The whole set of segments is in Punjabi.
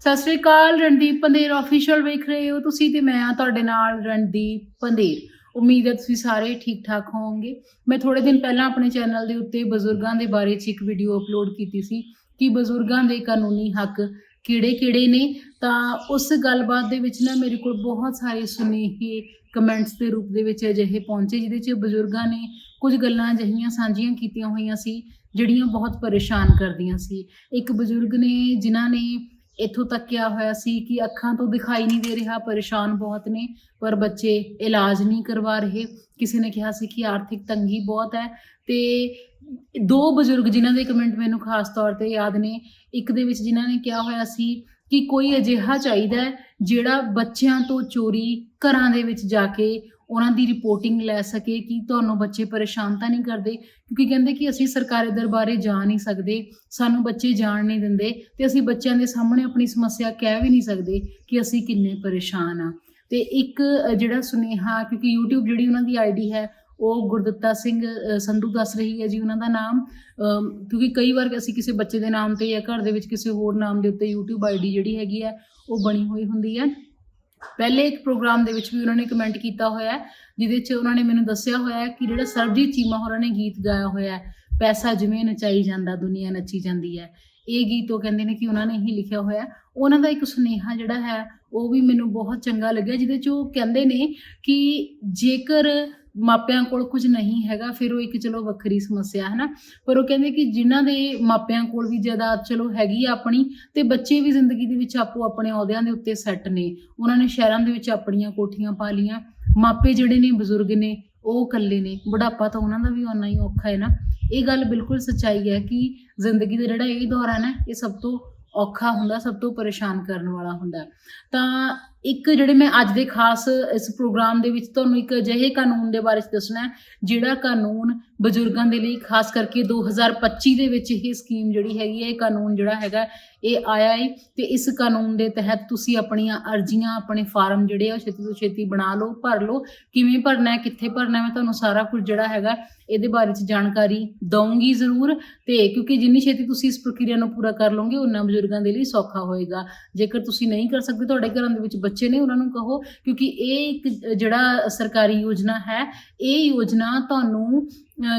ਸਤਿ ਸ੍ਰੀ ਅਕਾਲ, ਰਣਦੀਪ ਪੰਦੇਰ ਅਫੀਸ਼ੀਅਲ ਵੇਖ ਰਹੇ ਹੋ ਤੁਸੀਂ ਤੇ ਮੈਂ ਆ ਤੁਹਾਡੇ ਨਾਲ ਰਣਦੀਪ ਪੰਦੇਰ ਉਮੀਦ ਹੈ ਤੁਸੀਂ ਸਾਰੇ ਠੀਕ ਠਾਕ ਹੋਵੋਗੇ। ਮੈਂ ਥੋੜੇ ਦਿਨ ਪਹਿਲਾਂ ਆਪਣੇ ਚੈਨਲ ਦੇ ਉੱਤੇ ਬਜ਼ੁਰਗਾਂ ਦੇ ਬਾਰੇ 'ਚ ਇੱਕ ਵੀਡੀਓ ਅਪਲੋਡ ਕੀਤੀ ਸੀ ਕਿ ਬਜ਼ੁਰਗਾਂ ਦੇ ਕਾਨੂੰਨੀ ਹੱਕ ਕਿਹੜੇ-ਕਿਹੜੇ ਨੇ। ਤਾਂ ਉਸ ਗੱਲਬਾਤ ਦੇ ਵਿੱਚ ਨਾ ਮੇਰੇ ਕੋਲ ਬਹੁਤ ਸਾਰੇ ਸੁਨੇਹੇ ਕਮੈਂਟਸ ਦੇ ਰੂਪ ਦੇ ਵਿੱਚ ਅਜਿਹੇ ਪਹੁੰਚੇ, ਜਿਹਦੇ 'ਚ ਬਜ਼ੁਰਗਾਂ ਨੇ ਕੁਝ ਗੱਲਾਂ ਅਜਿਹੀਆਂ ਸਾਂਝੀਆਂ ਕੀਤੀਆਂ ਹੋਈਆਂ ਸੀ, ਜਿਹੜੀਆਂ ਬਹੁਤ ਪਰੇਸ਼ਾਨ ਕਰਦੀਆਂ ਸੀ। ਇੱਕ ਬਜ਼ੁਰਗ ਨੇ, ਜਿਨ੍ਹਾਂ ਨੇ ਇੱਥੋਂ ਤੱਕ ਕਿਹਾ ਹੋਇਆ ਸੀ ਕਿ ਅੱਖਾਂ ਤੋਂ ਦਿਖਾਈ ਨਹੀਂ ਦੇ ਰਿਹਾ, ਪਰੇਸ਼ਾਨ ਬਹੁਤ ਨੇ, ਪਰ ਬੱਚੇ ਇਲਾਜ ਨਹੀਂ ਕਰਵਾ ਰਹੇ। ਕਿਸੇ ਨੇ ਕਿਹਾ ਸੀ ਕਿ ਆਰਥਿਕ ਤੰਗੀ ਬਹੁਤ ਹੈ ਤੇ ਦੋ ਬਜ਼ੁਰਗ ਜਿਨ੍ਹਾਂ ਦੇ ਕਮੈਂਟ ਮੈਨੂੰ ਖਾਸ ਤੌਰ ਤੇ ਯਾਦ ਨੇ, ਇੱਕ ਦੇ ਵਿੱਚ ਜਿਨ੍ਹਾਂ ਨੇ ਕਿਹਾ ਹੋਇਆ ਸੀ ਕਿ ਕੋਈ ਅਜਿਹਾ ਚਾਹੀਦਾ ਜਿਹੜਾ ਬੱਚਿਆਂ ਤੋਂ ਚੋਰੀ ਘਰਾਂ ਦੇ ਵਿੱਚ ਜਾ ਕੇ ਉਹਨਾਂ ਦੀ ਰਿਪੋਰਟਿੰਗ ਲੈ ਸਕੇ ਕਿ ਤੁਹਾਨੂੰ ਬੱਚੇ ਪਰੇਸ਼ਾਨ ਤਾਂ ਨਹੀਂ ਕਰਦੇ, ਕਿਉਂਕਿ ਕਹਿੰਦੇ ਕਿ ਅਸੀਂ ਸਰਕਾਰੀ ਦਰਬਾਰੇ ਜਾ ਨਹੀਂ ਸਕਦੇ, ਸਾਨੂੰ ਬੱਚੇ ਜਾਣ ਨਹੀਂ ਦਿੰਦੇ ਤੇ ਅਸੀਂ ਬੱਚਿਆਂ ਦੇ ਸਾਹਮਣੇ ਆਪਣੀ ਸਮੱਸਿਆ ਕਹਿ ਵੀ ਨਹੀਂ ਸਕਦੇ ਕਿ ਅਸੀਂ ਕਿੰਨੇ ਪਰੇਸ਼ਾਨ ਆ ਤੇ ਇੱਕ ਜਿਹੜਾ ਸੁਨੇਹਾ, ਕਿਉਂਕਿ YouTube ਜਿਹੜੀ ਉਹਨਾਂ ਦੀ ਆਈਡੀ ਹੈ, ਉਹ ਗੁਰਦੱਤਾ ਸਿੰਘ ਸੰਧੂ ਦੱਸ ਰਹੀ ਹੈ ਜੀ ਉਹਨਾਂ ਦਾ ਨਾਮ। ਕਿਉਂਕਿ ਕਈ ਵਾਰ ਅਸੀਂ ਕਿਸੇ ਬੱਚੇ ਦੇ ਨਾਮ ਤੇ ਜਾਂ ਘਰ ਦੇ ਵਿੱਚ ਕਿਸੇ ਹੋਰ ਨਾਮ ਦੇ ਉੱਤੇ YouTube ਆਈਡੀ ਜਿਹੜੀ ਹੈਗੀ ਹੈ, ਉਹ ਬਣੀ ਹੋਈ ਹੁੰਦੀ ਹੈ। ਪਹਿਲੇ ਇੱਕ ਪ੍ਰੋਗਰਾਮ ਦੇ ਵਿੱਚ ਵੀ ਉਹਨਾਂ ਨੇ ਕਮੈਂਟ ਕੀਤਾ ਹੋਇਆ ਹੈ, ਜਿਹਦੇ 'ਚ ਉਹਨਾਂ ਨੇ ਮੈਨੂੰ ਦੱਸਿਆ ਹੋਇਆ ਹੈ ਕਿ ਜਿਹੜਾ ਸਰਬਜੀਤ ਚੀਮਾ ਹੋਰਾਂ ਨੇ ਗੀਤ ਗਾਇਆ ਹੋਇਆ ਹੈ, ਪੈਸਾ ਜਿਵੇਂ ਨਚਾਈ ਜਾਂਦਾ, ਦੁਨੀਆ ਨੱਚੀ ਜਾਂਦੀ ਹੈ। ਇਹ ਗੀਤ ਉਹ ਕਹਿੰਦੇ ਨੇ ਕਿ ਉਹਨਾਂ ਨੇ ਹੀ ਲਿਖਿਆ ਹੋਇਆ ਉਹਨਾਂ ਦਾ ਇੱਕ ਸੁਨੇਹਾ ਜਿਹੜਾ ਹੈ, ਉਹ ਵੀ ਮੈਨੂੰ ਬਹੁਤ ਚੰਗਾ ਲੱਗਿਆ, ਜਿਹਦੇ 'ਚ ਉਹ ਕਹਿੰਦੇ ਨੇ ਕਿ ਜੇਕਰ ਮਾਪਿਆਂ ਕੋਲ ਕੁਝ ਨਹੀਂ ਹੈਗਾ, ਫਿਰ ਉਹ ਇੱਕ ਚਲੋ ਵੱਖਰੀ ਸਮੱਸਿਆ ਹੈ ਨਾ ਪਰ ਉਹ ਕਹਿੰਦੇ ਕਿ ਜਿਨ੍ਹਾਂ ਦੇ ਮਾਪਿਆਂ ਕੋਲ ਵੀ ਜਾਇਦਾਦ ਚਲੋ ਹੈਗੀ ਆ ਆਪਣੀ, ਤੇ ਬੱਚੇ ਵੀ ਜ਼ਿੰਦਗੀ ਦੇ ਵਿੱਚ ਆਪੋ ਆਪਣੇ ਅਹੁਦਿਆਂ ਦੇ ਉੱਤੇ ਸੈੱਟ ਨੇ। ਉਹਨਾਂ ਨੇ ਸ਼ਹਿਰਾਂ ਦੇ ਵਿੱਚ ਆਪਣੀਆਂ ਕੋਠੀਆਂ ਪਾ ਲੀਆਂ ਮਾਪੇ ਜਿਹੜੇ ਨੇ ਬਜ਼ੁਰਗ ਨੇ, ਉਹ ਇਕੱਲੇ ਨੇ। ਬੁਢਾਪਾ ਤਾਂ ਉਹਨਾਂ ਦਾ ਵੀ ਓਨਾ ਹੀ ਔਖਾ ਹੈ ਨਾ। ਇਹ ਗੱਲ ਬਿਲਕੁਲ ਸੱਚਾਈ ਹੈ ਕਿ ਜ਼ਿੰਦਗੀ ਦਾ ਜਿਹੜਾ ਇਹ ਦੌਰ ਹੈ ਨਾ, ਇਹ ਸਭ ਤੋਂ ਔਖਾ ਹੁੰਦਾ, ਸਭ ਤੋਂ ਪਰੇਸ਼ਾਨ ਕਰਨ ਵਾਲਾ ਹੁੰਦਾ। ਤਾਂ ਇੱਕ ਜਿਹੜੇ ਮੈਂ ਅੱਜ ਦੇ ਖਾਸ ਇਸ ਪ੍ਰੋਗਰਾਮ ਦੇ ਵਿੱਚ ਤੁਹਾਨੂੰ ਇੱਕ ਅਜਿਹੇ ਕਾਨੂੰਨ ਦੇ ਬਾਰੇ 'ਚ ਦੱਸਣਾ ਹੈ, ਜਿਹੜਾ ਕਾਨੂੰਨ ਬਜ਼ੁਰਗਾਂ ਦੇ ਲਈ ਖਾਸ ਕਰਕੇ 2025 ਦੇ ਵਿੱਚ ਇਹ ਸਕੀਮ ਜਿਹੜੀ ਹੈਗੀ ਹੈ, ਇਹ ਕਾਨੂੰਨ ਜਿਹੜਾ ਹੈਗਾ ਇਹ ਆਇਆ ਹੈ ਤੇ ਇਸ ਕਾਨੂੰਨ ਦੇ ਤਹਿਤ ਤੁਸੀਂ ਆਪਣੀਆਂ ਅਰਜ਼ੀਆਂ, ਆਪਣੇ ਫਾਰਮ ਜਿਹੜੇ ਆ ਛੇਤੀ ਤੋਂ ਛੇਤੀ ਬਣਾ ਲਓ, ਭਰ ਲਓ। ਕਿਵੇਂ ਭਰਨਾ ਹੈ, ਕਿੱਥੇ ਭਰਨਾ ਹੈ, ਮੈਂ ਤੁਹਾਨੂੰ ਸਾਰਾ ਕੁਝ ਜਿਹੜਾ ਹੈਗਾ ਇਹਦੇ ਬਾਰੇ 'ਚ ਜਾਣਕਾਰੀ ਦਊਂਗੀ ਜ਼ਰੂਰ। ਤੇ ਕਿਉਂਕਿ ਜਿੰਨੀ ਛੇਤੀ ਤੁਸੀਂ ਇਸ ਪ੍ਰਕਿਰਿਆ ਨੂੰ ਪੂਰਾ ਕਰ ਲਓਗੇ ਉਹਨਾਂ ਬਜ਼ੁਰਗਾਂ ਦੇ ਲਈ ਸੌਖਾ ਹੋਏਗਾ। ਜੇਕਰ ਤੁਸੀਂ ਨਹੀਂ ਕਰ ਸਕਦੇ, ਤੁਹਾਡੇ ਘਰਾਂ ਦੇ ਵਿੱਚ ਬੱਚੇ ਨੇ, ਉਹਨਾਂ ਨੂੰ ਕਹੋ, ਕਿਉਂਕਿ ਇਹ ਇੱਕ ਜਿਹੜਾ ਸਰਕਾਰੀ ਯੋਜਨਾ ਹੈ, ਇਹ ਯੋਜਨਾ ਤੁਹਾਨੂੰ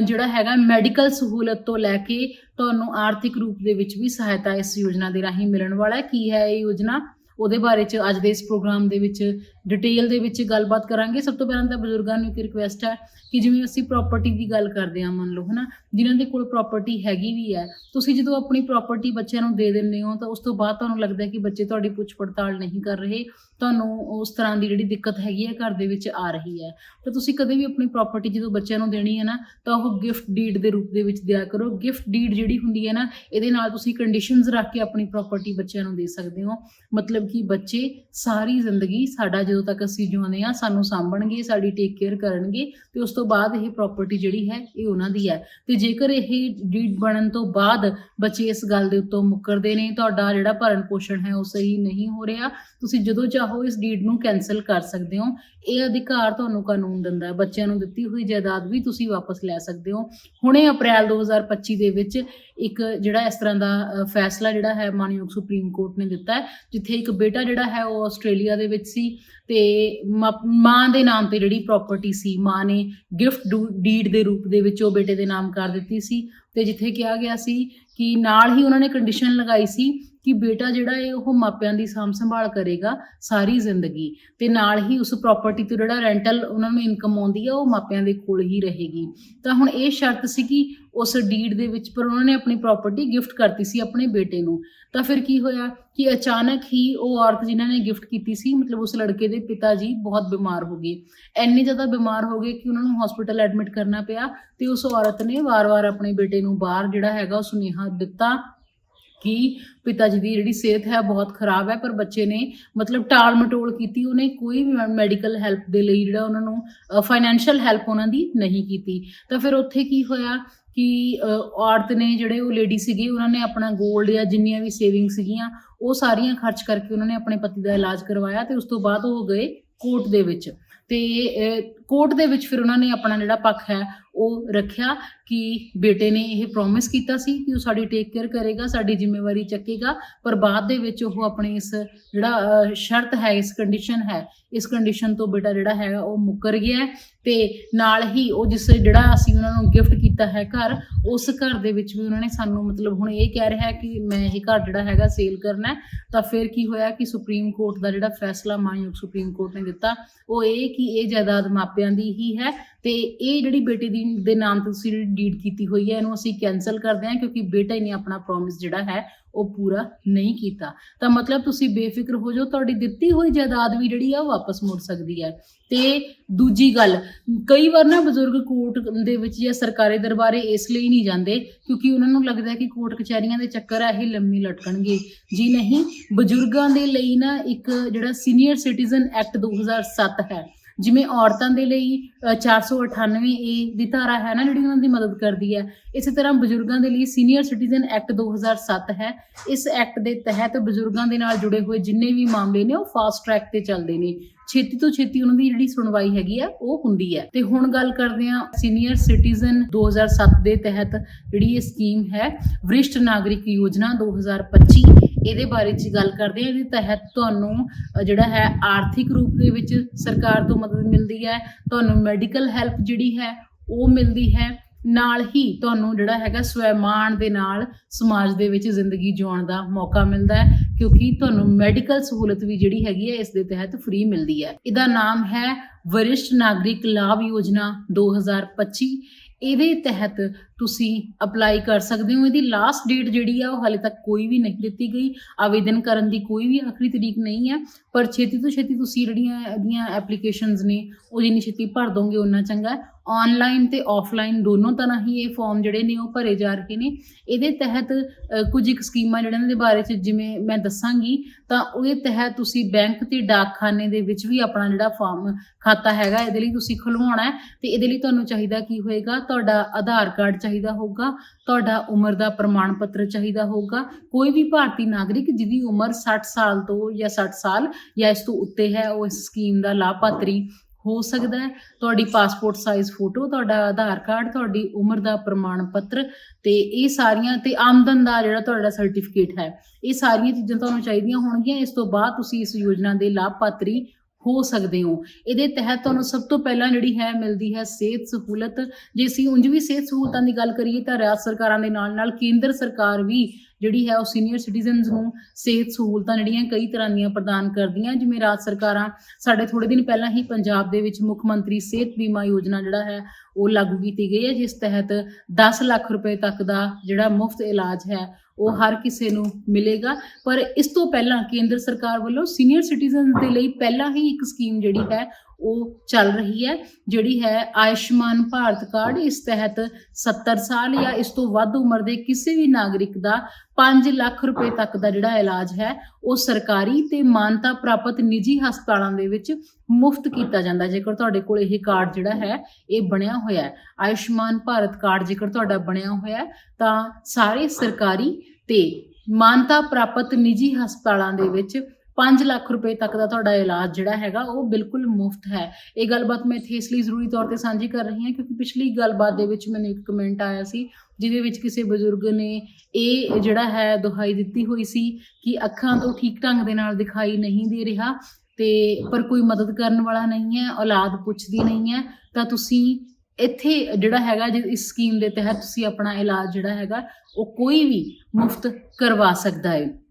ਜਿਹੜਾ ਹੈਗਾ ਮੈਡੀਕਲ ਸਹੂਲਤ ਤੋਂ ਲੈ ਕੇ ਤੁਹਾਨੂੰ ਆਰਥਿਕ ਰੂਪ ਦੇ ਵਿੱਚ ਵੀ ਸਹਾਇਤਾ ਇਸ ਯੋਜਨਾ ਦੇ ਰਾਹੀਂ ਮਿਲਣ ਵਾਲਾ ਹੈ। ਕੀ ਹੈ ਇਹ ਯੋਜਨਾ? ਉਹਦੇ ਬਾਰੇ ਚ ਅੱਜ ਦੇ ਇਸ ਪ੍ਰੋਗਰਾਮ ਦੇ ਵਿੱਚ ਡਿਟੇਲ ਦੇ ਵਿੱਚ ਗੱਲਬਾਤ ਕਰਾਂਗੇ। ਸਭ ਤੋਂ ਪਹਿਲਾਂ ਤਾਂ ਬਜ਼ੁਰਗਾਂ ਨੂੰ ਇੱਕ ਰਿਕੁਐਸਟ ਹੈ ਕਿ ਜਿਵੇਂ ਅਸੀਂ ਪ੍ਰਾਪਰਟੀ ਦੀ ਗੱਲ ਕਰਦੇ ਹਾਂ, ਮੰਨ ਲਓ, ਹਨਾ, ਜਿਨ੍ਹਾਂ ਦੇ ਕੋਲ ਪ੍ਰਾਪਰਟੀ ਹੈਗੀ ਵੀ ਹੈ, ਤੁਸੀਂ ਜਦੋਂ ਆਪਣੀ ਪ੍ਰਾਪਰਟੀ ਬੱਚਿਆਂ ਨੂੰ ਦੇ ਦਿੰਦੇ ਹੋ, ਤਾਂ ਉਸ ਤੋਂ ਬਾਅਦ ਤੁਹਾਨੂੰ ਲੱਗਦਾ ਕਿ ਬੱਚੇ ਤੁਹਾਡੀ ਪੁੱਛ ਪੜਤਾਲ ਨਹੀਂ ਕਰ ਰਹੇ, ਤੁਹਾਨੂੰ ਉਸ ਤਰ੍ਹਾਂ ਦੀ ਜਿਹੜੀ ਦਿੱਕਤ ਹੈਗੀ ਹੈ, ਘਰ ਦੇ ਵਿੱਚ ਆ ਰਹੀ ਹੈ। ਤਾਂ ਤੁਸੀਂ ਕਦੇ ਵੀ ਆਪਣੀ ਪ੍ਰਾਪਰਟੀ ਜਦੋਂ ਬੱਚਿਆਂ ਨੂੰ ਦੇਣੀ ਹੈ ਨਾ, ਤਾਂ ਉਹ ਗਿਫਟ ਡੀਡ ਦੇ ਰੂਪ ਦੇ ਵਿੱਚ ਦਿਆ ਕਰੋ। ਗਿਫਟ ਡੀਡ ਜਿਹੜੀ ਹੁੰਦੀ ਹੈ ਨਾ, ਇਹਦੇ ਨਾਲ ਤੁਸੀਂ ਕੰਡੀਸ਼ਨਸ ਰੱਖ ਕੇ ਆਪਣੀ ਪ੍ਰਾਪਰਟੀ ਬੱਚਿਆਂ ਨੂੰ ਦੇ ਸਕਦੇ ਹੋ। ਮਤਲਬ ਕਿ ਬੱਚੇ ਸਾਰੀ ਜ਼ਿੰਦਗੀ ਸਾਡਾ ਜਦੋਂ ਤੱਕ ਅਸੀਂ ਜਿਉਂਦੇ ਆ ਸਾਨੂੰ ਸਾਂਭਣਗੇ, ਸਾਡੀ ਟੇਕ ਕੇਅਰ ਕਰਨਗੇ ਤੇ ਉਸ ਤੋਂ ਬਾਅਦ ਇਹ ਪ੍ਰਾਪਰਟੀ ਜਿਹੜੀ ਹੈ, ਇਹ ਉਹਨਾਂ ਦੀ ਹੈ। ਤੇ ਜੇਕਰ ਇਹ ਡੀਡ ਬਣਨ ਤੋਂ ਬਾਅਦ ਬੱਚੇ ਇਸ ਗੱਲ ਦੇ ਉੱਤੋਂ ਮੁੱਕਰਦੇ ਨੇ, ਤੁਹਾਡਾ ਜਿਹੜਾ ਭਰਨ ਪੋਸ਼ਣ ਹੈ ਉਹ ਸਹੀ ਨਹੀਂ ਹੋ ਰਿਹਾ, ਤੁਸੀਂ ਜਦੋਂ ਚਾਹੋ ਇਸ ਡੀਡ ਨੂੰ ਕੈਨਸਲ ਕਰ ਸਕਦੇ ਹੋ। ਇਹ ਅਧਿਕਾਰ ਤੁਹਾਨੂੰ ਕਾਨੂੰਨ ਦਿੰਦਾ ਹੈ। ਬੱਚਿਆਂ ਨੂੰ ਦਿੱਤੀ ਹੋਈ ਜਾਇਦਾਦ ਵੀ ਤੁਸੀਂ ਵਾਪਸ ਲੈ ਸਕਦੇ ਹੋ। ਹੁਣੇ ਅਪ੍ਰੈਲ 2025 ਦੇ ਵਿੱਚ ਇੱਕ ਜਿਹੜਾ ਇਸ ਤਰ੍ਹਾਂ ਦਾ ਫੈਸਲਾ ਜਿਹੜਾ ਹੈ, ਮਾਨਯੋਗ ਸੁਪਰੀਮ ਕੋਰਟ ਨੇ ਦਿੱਤਾ ਹੈ, ਜਿੱਥੇ ਇੱਕ ਬੇਟਾ ਜਿਹੜਾ ਹੈ ਉਹ ਆਸਟ੍ਰੇਲੀਆ ਦੇ ਵਿੱਚ ਸੀ। ਤੇ ਮ- ਮਾਂ ਦੇ ਨਾਮ ਤੇ ਜਿਹੜੀ ਪ੍ਰਾਪਰਟੀ ਸੀ, ਮਾਂ ਨੇ ਗਿਫਟ ਡੀਡ ਦੇ ਰੂਪ ਦੇ ਵਿੱਚ ਉਹ ਬੇਟੇ ਦੇ ਨਾਮ ਕਰ ਦਿੱਤੀ ਸੀ ਤੇ ਜਿੱਥੇ ਕਿਹਾ ਗਿਆ ਸੀ ਕਿ ਨਾਲ ਹੀ ਉਹਨਾਂ ਨੇ ਕੰਡੀਸ਼ਨ ਲਗਾਈ ਸੀ ਕਿ ਬੇਟਾ ਜਿਹੜਾ ਹੈ ਉਹ ਮਾਪਿਆਂ ਦੀ ਸਾਂਭ ਸੰਭਾਲ ਕਰੇਗਾ ਸਾਰੀ ਜ਼ਿੰਦਗੀ ਤੇ ਨਾਲ ਹੀ ਉਸ ਪ੍ਰਾਪਰਟੀ ਤੋਂ ਜਿਹੜਾ ਰੈਂਟਲ ਉਹਨਾਂ ਨੂੰ ਇਨਕਮ ਆਉਂਦੀ ਹੈ ਉਹ ਮਾਪਿਆਂ ਦੇ ਕੋਲ ਹੀ ਰਹੇਗੀ। ਤਾਂ ਹੁਣ ਇਹ ਸ਼ਰਤ ਸੀ ਕਿ ਉਸ ਡੀਡ ਦੇ ਵਿੱਚ ਪਰ ਉਹਨਾਂ ਨੇ ਆਪਣੀ ਪ੍ਰਾਪਰਟੀ ਗਿਫਟ ਕਰਤੀ ਸੀ ਆਪਣੇ ਬੇਟੇ ਨੂੰ। ਤਾਂ ਫਿਰ ਕੀ ਹੋਇਆ ਕਿ ਅਚਾਨਕ ਹੀ ਉਹ ਔਰਤ ਜਿਨ੍ਹਾਂ ਨੇ ਗਿਫਟ ਕੀਤੀ ਸੀ, ਮਤਲਬ ਉਸ ਲੜਕੇ ਦੇ ਪਿਤਾ ਜੀ ਬਹੁਤ ਬਿਮਾਰ ਹੋ ਗਏ। ਇੰਨੇ ਜ਼ਿਆਦਾ ਬਿਮਾਰ ਹੋ ਗਏ ਕਿ ਉਹਨਾਂ ਨੂੰ ਹਸਪੀਟਲ ਐਡਮਿਟ ਕਰਨਾ ਪਿਆ ਤੇ ਉਸ ਔਰਤ ਨੇ ਵਾਰ-ਵਾਰ ਆਪਣੇ ਬੇਟੇ ਨੂੰ ਬਾਹਰ ਜਿਹੜਾ ਹੈਗਾ ਉਹ ਸੁਨੇਹਾ ਦਿੱਤਾ ਕਿ ਪਿਤਾ ਜੀ ਦੀ ਜਿਹੜੀ ਸਿਹਤ ਹੈ ਬਹੁਤ ਖਰਾਬ ਹੈ, ਪਰ ਬੱਚੇ ਨੇ ਮਤਲਬ ਟਾਲ ਮਟੋਲ ਕੀਤੀ, ਉਹਨੇ ਕੋਈ ਵੀ ਮੈਡੀਕਲ ਹੈਲਪ ਦੇ ਲਈ ਜਿਹੜਾ ਉਹਨਾਂ ਨੂੰ ਫਾਈਨੈਂਸ਼ੀਅਲ ਹੈਲਪ ਉਹਨਾਂ ਦੀ ਨਹੀਂ ਕੀਤੀ। ਤਾਂ ਫਿਰ ਉੱਥੇ ਕੀ ਹੋਇਆ? ਕਿ ਔਰਤ ਨੇ ਜਿਹੜੇ ਉਹ ਲੇਡੀ ਸੀਗੀ, ਉਹਨਾਂ ਨੇ ਆਪਣਾ 골ਡ ਜਾਂ ਜਿੰਨੀਆਂ ਵੀ ਸੇਵਿੰਗ ਸੀਗੀਆਂ, ਉਹ ਸਾਰੀਆਂ ਖਰਚ ਕਰਕੇ ਉਹਨਾਂ ਨੇ ਆਪਣੇ ਪਤੀ ਦਾ ਇਲਾਜ ਕਰਵਾਇਆ ਤੇ ਉਸ ਤੋਂ ਬਾਅਦ ਉਹ ਗਏ ਕੋਰਟ ਦੇ ਵਿੱਚ। ਤੇ ਕੋਰਟ ਦੇ ਵਿੱਚ ਫਿਰ ਉਹਨਾਂ ਨੇ ਆਪਣਾ ਜਿਹੜਾ ਪੱਖ ਹੈ ਉਹ ਰੱਖਿਆ ਕਿ ਬੇਟੇ ਨੇ ਇਹ ਪ੍ਰੋਮਿਸ ਕੀਤਾ ਸੀ ਕਿ ਉਹ ਸਾਡੀ ਟੇਕ ਕੇਅਰ ਕਰੇਗਾ, ਸਾਡੀ ਜ਼ਿੰਮੇਵਾਰੀ ਚੱਕੇਗਾ, ਪਰ ਬਾਅਦ ਦੇ ਵਿੱਚ ਉਹ ਆਪਣੇ ਇਸ ਜਿਹੜਾ ਸ਼ਰਤ ਹੈ, ਇਸ ਕੰਡੀਸ਼ਨ ਹੈ, ਇਸ ਕੰਡੀਸ਼ਨ ਤੋਂ ਬੇਟਾ ਜਿਹੜਾ ਹੈਗਾ ਉਹ ਮੁੱਕਰ ਗਿਆ ਹੈ ਤੇ ਨਾਲ ਹੀ ਉਹ ਜਿਸ ਜਿਹੜਾ ਅਸੀਂ ਉਹਨਾਂ ਨੂੰ ਗਿਫਟ ਕੀਤਾ ਹੈ ਘਰ, ਉਸ ਘਰ ਦੇ ਵਿੱਚ ਵੀ ਉਹਨਾਂ ਨੇ ਸਾਨੂੰ ਮਤਲਬ ਹੁਣ ਇਹ ਕਹਿ ਰਿਹਾ ਕਿ ਮੈਂ ਇਹ ਘਰ ਜਿਹੜਾ ਹੈਗਾ ਸੇਲ ਕਰਨਾ ਤਾਂ ਫਿਰ ਕੀ ਹੋਇਆ ਕਿ ਸੁਪਰੀਮ ਕੋਰਟ ਦਾ ਜਿਹੜਾ ਫੈਸਲਾ, ਮਾਨਯੋਗ ਸੁਪਰੀਮ ਕੋਰਟ ਨੇ ਦਿੱਤਾ, ਉਹ ਇਹ ਕਿ ਇਹ ਜਾਇਦਾਦ ਮਾਪਿਆਂ ਦੀ ਹੀ ਹੈ ਤੇ ਇਹ ਜਿਹੜੀ ਬੇਟੇ ਦੀ ਦੇ ਨਾਮ ਤੇ ਤੁਸੀਂ ਡੀਡ ਕੀਤੀ ਹੋਈ ਹੈ, ਇਹਨੂੰ ਅਸੀਂ ਕੈਨਸਲ ਕਰਦੇ ਹਾਂ ਕਿਉਂਕਿ ਬੇਟਾ ਹੀ ਨੇ ਆਪਣਾ ਪ੍ਰੋਮਿਸ ਜਿਹੜਾ ਹੈ, ਉਹ ਪੂਰਾ ਨਹੀਂ ਕੀਤਾ। ਤਾਂ ਮਤਲਬ ਤੁਸੀਂ ਬੇਫਿਕਰ ਹੋ ਜਾਓ, ਤੁਹਾਡੀ ਦਿੱਤੀ ਹੋਈ ਜਾਇਦਾਦ ਵੀ ਜਿਹੜੀ ਆ ਉਹ ਵਾਪਸ ਮੁੜ ਸਕਦੀ ਹੈ। ਤੇ ਦੂਜੀ ਗੱਲ, ਕਈ ਵਾਰ ਨਾ ਬਜ਼ੁਰਗ ਕੋਰਟ ਦੇ ਵਿੱਚ ਜਾਂ ਸਰਕਾਰੀ ਦਰਬਾਰੇ ਇਸ ਲਈ ਨਹੀਂ ਜਾਂਦੇ ਕਿਉਂਕਿ ਉਹਨਾਂ ਨੂੰ ਲੱਗਦਾ ਕਿ ਕੋਰਟ ਕਚਹਿਰੀਆਂ ਦੇ ਚੱਕਰ ਆ, ਇਹ ਲੰਮੀ ਲਟਕਣਗੇ। ਜੀ ਨਹੀਂ, ਬਜ਼ੁਰਗਾਂ ਦੇ ਲਈ ਨਾ ਇੱਕ ਜਿਹੜਾ ਸੀਨੀਅਰ ਸਿਟੀਜ਼ਨ ਐਕਟ 2007 ਹੈ ਜਿਵੇਂ ਔਰਤਾਂ ਦੇ ਲਈ ਅ, 498 ਏ ਦੀ ਧਾਰਾ ਹੈ ਨਾ ਜਿਹੜੀ ਉਹਨਾਂ ਦੀ ਮਦਦ ਕਰਦੀ ਹੈ। ਇਸੇ ਤਰ੍ਹਾਂ ਬਜ਼ੁਰਗਾਂ ਦੇ ਲਈ ਸੀਨੀਅਰ ਸਿਟੀਜ਼ਨ ਐਕਟ 2007 ਹੈ। ਇਸ ਐਕਟ ਦੇ ਤਹਿਤ ਬਜ਼ੁਰਗਾਂ ਦੇ ਨਾਲ ਜੁੜੇ ਹੋਏ ਜਿੰਨੇ ਵੀ ਮਾਮਲੇ ਨੇ ਉਹ ਫਾਸਟ ਟਰੈਕ ਤੇ ਚੱਲਦੇ ਨੇ। ਛੇਤੀ ਤੋਂ ਛੇਤੀ ਉਹਨਾਂ ਦੀ ਜਿਹੜੀ ਸੁਣਵਾਈ ਹੈਗੀ ਆ ਉਹ ਹੁੰਦੀ ਹੈ। ਤੇ ਹੁਣ ਗੱਲ ਕਰਦੇ ਹਾਂ ਸੀਨੀਅਰ ਸਿਟੀਜ਼ਨ 2007 ਦੇ ਤਹਿਤ ਜਿਹੜੀ ਇਹ ਸਕੀਮ ਹੈ ਵਰਿਸ਼ਟ ਨਾਗਰਿਕ ਯੋਜਨਾ 2025 ਇਹਦੇ ਬਾਰੇ ਚ ਗੱਲ ਕਰਦੇ ਹਾਂ। ਇਹਦੇ ਤਹਿਤ ਤੁਹਾਨੂੰ ਜਿਹੜਾ ਹੈ, ਆਰਥਿਕ ਰੂਪ ਦੇ ਵਿੱਚ ਸਰਕਾਰ ਤੋਂ ਮਦਦ ਮਿਲਦੀ ਹੈ। ਤੁਹਾਨੂੰ ਮੈਡੀਕਲ ਹੈਲਪ ਜਿਹੜੀ ਹੈ, ਉਹ ਮਿਲਦੀ ਹੈ। ਨਾਲ ਹੀ ਤੁਹਾਨੂੰ ਜਿਹੜਾ ਹੈਗਾ ਸਵੈਮਾਨ ਦੇ ਨਾਲ ਸਮਾਜ ਦੇ ਵਿੱਚ ਜ਼ਿੰਦਗੀ ਜਿਉਣ ਦਾ ਮੌਕਾ ਮਿਲਦਾ ਹੈ। ਕਿਉਂਕਿ ਤੁਹਾਨੂੰ ਮੈਡੀਕਲ ਸਹੂਲਤ ਵੀ ਜਿਹੜੀ ਹੈਗੀ ਹੈ, ਇਸ ਦੇ ਤਹਿਤ ਫ੍ਰੀ ਮਿਲਦੀ ਹੈ। ਇਹਦਾ ਨਾਮ ਹੈ ਵਰਿਸ਼ਟ ਨਾਗਰਿਕ ਲਾਭ ਯੋਜਨਾ 2025 ਇਹਦੇ ਤਹਿਤ ਤੁਸੀਂ ਅਪਲਾਈ ਕਰ ਸਕਦੇ ਹੋ। ਇਹਦੀ ਲਾਸਟ ਡੇਟ ਜਿਹੜੀ ਆ, ਉਹ ਹਾਲੇ ਤੱਕ ਕੋਈ ਵੀ ਨਹੀਂ ਦਿੱਤੀ ਗਈ। ਆਵੇਦਨ ਕਰਨ ਦੀ ਕੋਈ ਵੀ ਆਖਰੀ ਤਰੀਕ ਨਹੀਂ ਹੈ ਪਰ ਛੇਤੀ ਤੋਂ ਛੇਤੀ ਤੁਸੀਂ ਜਿਹੜੀਆਂ, ਇਹਦੀਆਂ ਐਪਲੀਕੇਸ਼ਨਸ ਨੇ, ਉਹ ਜਿੰਨੀ ਛੇਤੀ ਭਰ ਦੋਗੇ ਉਨਾ ਚੰਗਾ ਆਨਲਾਈਨ ਤੇ ਆਫਲਾਈਨ ਦੋਨੋਂ ਤਰ੍ਹਾਂ ਹੀ ਇਹ ਫਾਰਮ ਜਿਹੜੇ ਨੇ ਉਹ ਭਰੇ ਜਾ ਰਹੇ ਨੇ। ਇਹਦੇ ਤਹਿਤ ਕੁਝ ਇੱਕ ਸਕੀਮਾਂ ਜਿਹੜੀਆਂ ਦੇ ਬਾਰੇ ਚ ਜਿਵੇਂ ਮੈਂ ਦੱਸਾਂਗੀ, ਤਾਂ ਉਹਦੇ ਤਹਿਤ ਤੁਸੀਂ ਬੈਂਕ ਤੇ ਡਾਕਖਾਨੇ ਦੇ ਵਿੱਚ ਵੀ ਆਪਣਾ ਜਿਹੜਾ ਫਾਰਮ ਖਾਤਾ ਹੈਗਾ, ਇਹਦੇ ਲਈ ਤੁਸੀਂ ਖੁਲਵਾਉਣਾ ਹੈ। ਤੇ ਇਹਦੇ ਲਈ ਤੁਹਾਨੂੰ ਚਾਹੀਦਾ ਕੀ ਹੋਏਗਾ? ਤੁਹਾਡਾ ਆਧਾਰ ਕਾਰਡ ਚਾਹੀਦਾ ਹੋਊਗਾ, ਤੁਹਾਡਾ ਉਮਰ ਦਾ ਪ੍ਰਮਾਣ ਪੱਤਰ ਚਾਹੀਦਾ ਹੋਊਗਾ। ਕੋਈ ਵੀ ਭਾਰਤੀ ਨਾਗਰਿਕ ਜਿਹਦੀ ਉਮਰ 60 ਸਾਲ ਤੋਂ ਜਾਂ 60 ਸਾਲ ਜਾਂ ਇਸ ਤੋਂ ਉੱਤੇ ਹੈ, ਉਹ ਇਸ ਸਕੀਮ ਦਾ ਲਾਭਪਾਤਰੀ ਹੋ ਸਕਦਾ ਹੈ। ਤੁਹਾਡੀ ਪਾਸਪੋਰਟ ਸਾਈਜ਼ ਫੋਟੋ ਤੁਹਾਡਾ ਆਧਾਰ ਕਾਰਡ, ਤੁਹਾਡੀ ਉਮਰ ਦਾ ਪ੍ਰਮਾਣ ਪੱਤਰ ਤੇ ਇਹ ਸਾਰੀਆਂ ਤੇ ਆਮਦਨ ਦਾ ਜਿਹੜਾ ਤੁਹਾਡਾ ਸਰਟੀਫਿਕੇਟ ਹੈ, ਇਹ ਸਾਰੀਆਂ ਚੀਜ਼ਾਂ ਤੁਹਾਨੂੰ ਚਾਹੀਦੀਆਂ ਹੋਣਗੀਆਂ। ਇਸ ਤੋਂ ਬਾਅਦ ਤੁਸੀਂ ਇਸ ਯੋਜਨਾ ਦੇ ਲਾਭਪਾਤਰੀ ਹੋ ਸਕਦੇ ਹੋ। ਇਹਦੇ ਤਹਿਤ ਤੁਹਾਨੂੰ ਸਭ ਤੋਂ ਪਹਿਲਾਂ ਜਿਹੜੀ ਹੈ, ਮਿਲਦੀ ਹੈ ਸਿਹਤ ਸਹੂਲਤ। ਜੇ ਅਸੀਂ ਉਂਝ ਵੀ ਸਿਹਤ ਸਹੂਲਤਾਂ ਦੀ ਗੱਲ ਕਰੀਏ ਤਾਂ ਰਾਜ ਸਰਕਾਰਾਂ ਦੇ ਨਾਲ ਨਾਲ ਕੇਂਦਰ ਸਰਕਾਰ ਵੀ ਜਿਹੜੀ ਹੈ ਉਹ ਸੀਨੀਅਰ ਸਿਟੀਜ਼ਨਸ ਨੂੰ ਸਿਹਤ ਸਹੂਲਤਾਂ ਜਿਹੜੀਆਂ ਕਈ ਤਰ੍ਹਾਂ ਦੀਆਂ ਪ੍ਰਦਾਨ ਕਰਦੀਆਂ, ਜਿਵੇਂ ਰਾਜ ਸਰਕਾਰਾਂ ਸਾਡੇ ਥੋੜੇ ਦਿਨ ਪਹਿਲਾਂ ਹੀ ਪੰਜਾਬ ਦੇ ਵਿੱਚ ਮੁੱਖ ਮੰਤਰੀ ਸਿਹਤ ਬੀਮਾ ਯੋਜਨਾ ਜਿਹੜਾ ਹੈ ਉਹ ਲਾਗੂ ਕੀਤੀ ਗਈ ਹੈ, ਜਿਸ ਤਹਿਤ 10 ਲੱਖ ਰੁਪਏ ਤੱਕ ਦਾ ਜਿਹੜਾ ਮੁਫਤ ਇਲਾਜ ਹੈ ਉਹ ਹਰ ਕਿਸੇ ਨੂੰ ਮਿਲੇਗਾ। ਪਰ ਇਸ ਤੋਂ ਪਹਿਲਾਂ ਕੇਂਦਰ ਸਰਕਾਰ ਵੱਲੋਂ ਸੀਨੀਅਰ ਸਿਟੀਜ਼ਨਸ ਦੇ ਲਈ ਪਹਿਲਾਂ ਹੀ ਇੱਕ ਸਕੀਮ ਜਿਹੜੀ ਹੈ ਉਹ ਚੱਲ ਰਹੀ ਹੈ, ਜਿਹੜੀ ਹੈ ਆਯੁਸ਼ਮਾਨ ਭਾਰਤ ਕਾਰਡ, ਇਸ ਤਹਿਤ 70 ਸਾਲ ਜਾਂ ਇਸ ਤੋਂ ਵੱਧ ਉਮਰ ਦੇ ਕਿਸੇ ਵੀ ਨਾਗਰਿਕ ਦਾ 5 ਲੱਖ ਰੁਪਏ ਤੱਕ ਦਾ ਜਿਹੜਾ ਇਲਾਜ ਹੈ, ਉਹ ਸਰਕਾਰੀ ਤੇ ਮਾਨਤਾ ਪ੍ਰਾਪਤ ਨਿੱਜੀ ਹਸਪਤਾਲਾਂ ਦੇ ਵਿੱਚ ਮੁਫਤ ਕੀਤਾ ਜਾਂਦਾ ਜੇਕਰ ਤੁਹਾਡੇ ਕੋਲ ਇਹ ਕਾਰਡ ਜਿਹੜਾ ਹੈ, ਇਹ ਬਣਿਆ ਹੋਇਆ ਹੈ, ਆਯੁਸ਼ਮਾਨ ਭਾਰਤ ਕਾਰਡ ਜੇਕਰ ਤੁਹਾਡਾ ਬਣਿਆ ਹੋਇਆ ਤਾਂ ਸਾਰੇ ਸਰਕਾਰੀ ਤੇ ਮਾਨਤਾ ਪ੍ਰਾਪਤ ਨਿੱਜੀ ਹਸਪਤਾਲਾਂ ਦੇ ਵਿੱਚ 5 ਲੱਖ ਰੁਪਏ ਤੱਕ ਦਾ ਤੁਹਾਡਾ ਇਲਾਜ ਜਿਹੜਾ ਹੈਗਾ ਉਹ ਬਿਲਕੁਲ ਮੁਫਤ ਹੈ। ਇਹ ਗੱਲਬਾਤ ਮੈਂ ਇੱਥੇ ਇਸ ਲਈ ਜ਼ਰੂਰੀ ਤੌਰ ਤੇ ਸਾਂਝੀ ਕਰ ਰਹੀ ਹਾਂ ਕਿਉਂਕਿ ਪਿਛਲੀ ਗੱਲਬਾਤ ਦੇ ਵਿੱਚ ਮੈਨੂੰ ਇੱਕ ਕਮੈਂਟ ਆਇਆ ਸੀ ਜਿਹਦੇ ਵਿੱਚ ਕਿਸੇ ਬਜ਼ੁਰਗ ਨੇ ਇਹ ਜਿਹੜਾ ਹੈ ਦੁਹਾਈ ਦਿੱਤੀ ਹੋਈ ਸੀ ਕਿ ਅੱਖਾਂ ਤੋਂ ਠੀਕ ਢੰਗ ਦੇ ਨਾਲ ਦਿਖਾਈ ਨਹੀਂ ਦੇ ਰਿਹਾ ਤੇ ਪਰ ਕੋਈ ਮਦਦ ਕਰਨ ਵਾਲਾ ਨਹੀਂ ਹੈ, ਔਲਾਦ ਪੁੱਛਦੀ ਨਹੀਂ ਹੈ। ਤਾਂ ਤੁਸੀਂ ਇੱਥੇ ਜਿਹੜਾ ਹੈਗਾ ਜੇ ਇਸ ਸਕੀਮ ਦੇ ਤਹਿਤ ਤੁਸੀਂ ਆਪਣਾ ਇਲਾਜ ਜਿਹੜਾ ਹੈਗਾ ਉਹ ਕੋਈ ਵੀ ਮੁਫਤ ਕਰਵਾ ਸਕਦਾ ਹੈ।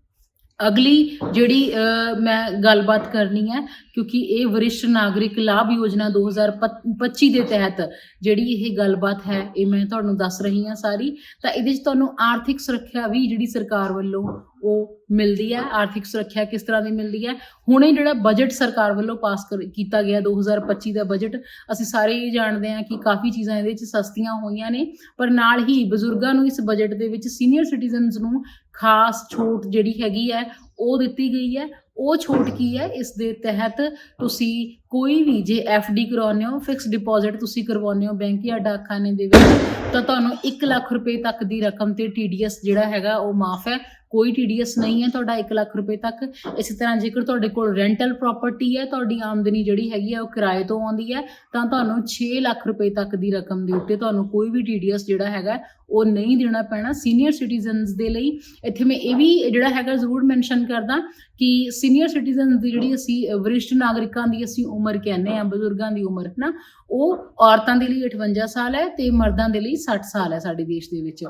ਅਗਲੀ ਜਿਹੜੀ ਮੈਂ ਗੱਲਬਾਤ ਕਰਨੀ ਹੈ, ਕਿਉਂਕਿ ਇਹ ਵਰਿਸ਼ਟ ਨਾਗਰਿਕ ਲਾਭ ਯੋਜਨਾ 2025 ਦੇ ਤਹਿਤ ਜਿਹੜੀ ਇਹ ਗੱਲਬਾਤ ਹੈ, ਇਹ ਮੈਂ ਤੁਹਾਨੂੰ ਦੱਸ ਰਹੀ ਹਾਂ ਸਾਰੀ। ਤਾਂ ਇਹਦੇ ਵਿੱਚ ਤੁਹਾਨੂੰ ਆਰਥਿਕ ਸੁਰੱਖਿਆ ਵੀ ਜਿਹੜੀ ਸਰਕਾਰ ਵੱਲੋਂ ਉਹ ਮਿਲਦੀ ਹੈ। ਆਰਥਿਕ ਸੁਰੱਖਿਆ ਕਿਸ ਤਰ੍ਹਾਂ ਦੀ ਮਿਲਦੀ ਹੈ? ਹੁਣੇ ਜਿਹੜਾ ਬਜਟ ਸਰਕਾਰ ਵੱਲੋਂ ਪਾਸ ਕਰ- ਕੀਤਾ ਗਿਆ 2025 ਦਾ ਬਜਟ ਅਸੀਂ ਸਾਰੇ ਹੀ ਜਾਣਦੇ ਹਾਂ ਕਿ ਕਾਫੀ ਚੀਜ਼ਾਂ ਇਹਦੇ ਵਿੱਚ ਸਸਤੀਆਂ ਹੋਈਆਂ ਨੇ, ਪਰ ਨਾਲ ਹੀ ਬਜ਼ੁਰਗਾਂ ਨੂੰ ਇਸ ਬਜਟ ਦੇ ਵਿੱਚ ਸੀਨੀਅਰ ਸਿਟੀਜ਼ਨਸ ਨੂੰ ਖਾਸ ਛੋਟ ਜਿਹੜੀ ਹੈਗੀ ਹੈ, ਉਹ ਦਿੱਤੀ ਗਈ ਹੈ। ਉਹ ਛੋਟ ਕੀ ਹੈ? ਇਸ ਦੇ ਤਹਿਤ ਤੁਸੀਂ ਕੋਈ ਵੀ ਜੇ ਡੀ ਕਰਾਉਂਦੇ ਹੋ ਫਿਕਸ ਡਿਪੋਜ਼ਿਟ ਤੁਸੀਂ ਕਰਵਾਉਂਦੇ ਹੋ ਬੈਂਕ ਜਾਂ ਡਾਕਖਾਨੇ ਦੇ ਵਿੱਚ, ਤਾਂ ਤੁਹਾਨੂੰ 1 ਲੱਖ ਰੁਪਏ ਤੱਕ ਦੀ ਰਕਮ ਤੇ TDS ਜਿਹੜਾ ਹੈਗਾ, ਉਹ ਮਾਫ ਹੈ। ਕੋਈ TDS ਨਹੀਂ ਹੈ ਤੁਹਾਡਾ 1 ਲੱਖ ਰੁਪਏ ਤੱਕ। ਇਸੇ ਤਰ੍ਹਾਂ ਜੇਕਰ ਤੁਹਾਡੇ ਕੋਲ ਰੈਂਟਲ ਪ੍ਰਾਪਰਟੀ ਹੈ ਤੁਹਾਡੀ ਆਮਦਨੀ ਜਿਹੜੀ ਹੈਗੀ ਹੈ ਉਹ ਕਿਰਾਏ ਤੋਂ ਆਉਂਦੀ ਹੈ ਤਾਂ ਤੁਹਾਨੂੰ 6 ਲੱਖ ਰੁਪਏ ਤੱਕ ਦੀ ਰਕਮ ਦੇ ਉੱਤੇ ਤੁਹਾਨੂੰ ਕੋਈ ਵੀ TDS ਜਿਹੜਾ ਹੈਗਾ ਉਹ ਨਹੀਂ ਦੇਣਾ ਪੈਣਾ ਸੀਨੀਅਰ ਸਿਟੀਜ਼ਨਸ ਦੇ ਲਈ। ਇੱਥੇ ਮੈਂ ਇਹ ਵੀ ਜਿਹੜਾ ਹੈਗਾ ਜ਼ਰੂਰ ਮੈਂਸ਼ਨ ਕਰਦਾ ਕਿ ਸੀਨੀਅਰ ਸਿਟੀਜ਼ਨਸ ਦੀ ਜਿਹੜੀ ਅਸੀਂ ਅ, ਵਰਿਸ਼ਠ ਨਾਗਰਿਕਾਂ ਦੀ ਅਸੀਂ ਉਮਰ ਕਹਿੰਦੇ ਆ ਬਜ਼ੁਰਗਾਂ ਦੀ ਉਮਰ ਨਾ ਉਹ ਔਰਤਾਂ ਦੇ ਲਈ 58 ਸਾਲ ਹੈ ਤੇ ਮਰਦਾਂ ਦੇ ਲਈ 60 ਸਾਲ ਹੈ ਸਾਡੇ ਦੇਸ਼ ਦੇ ਵਿੱਚ।